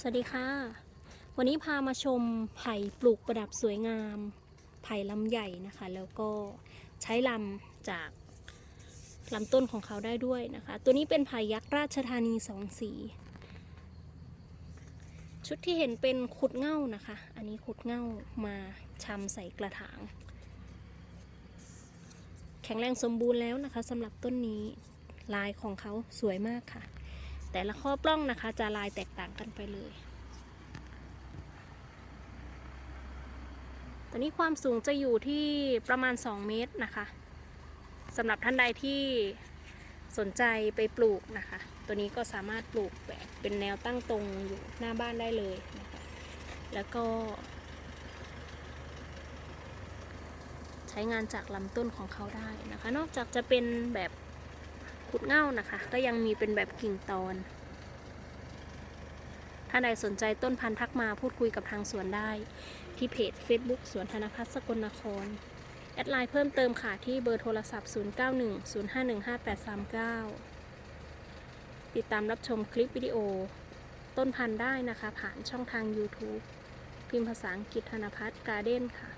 สวัสดีค่ะ วันนี้พามาชมไผ่ปลูกประดับสวยงาม ไผ่ลำใหญ่นะคะ แล้วก็ใช้ลำจากลำต้นของเขาได้ด้วยนะคะ ตัวนี้เป็นไผ่ยักษ์ราชธานีสองสี ชุดที่เห็นเป็นขุดเง่านะคะ อันนี้ขุดเง่ามาชำใส่กระถาง แข็งแรงสมบูรณ์แล้วนะคะสำหรับต้นนี้ลายของเขาสวยมากค่ะ แต่ละข้อปล้องนะคะ จะลายแตกต่างกันไปเลยตอนนี้ความสูงจะอยู่ที่ประมาณ 2 เมตรนะคะสำหรับท่านใดที่สนใจไปปลูกนะคะ ตัวนี้ก็สามารถปลูกแบบเป็นแนวตั้งตรงอยู่หน้าบ้านได้เลยนะคะ แล้วก็ ใช้งานจากลำต้นของเขาได้นะคะ นอกจากจะเป็นแบบ ขุดเง่านะคะ ก็ยังมีเป็นแบบกิ่งตอน ถ้าใดสนใจต้นพันธุ์ทักมาพูดคุยกับทางสวนได้ ที่เพจ Facebook สวนธนพัฒน์สกลนคร แอดไลน์เพิ่มเติมค่ะที่เบอร์โทรศัพท์ 0910515839 ติดตามรับชมคลิปวิดีโอ ต้นพันธุ์ได้นะคะ ผ่านช่องทาง YouTube พิมพ์ภาษาอังกฤษธนพัฒน์การ์เด้นค่ะ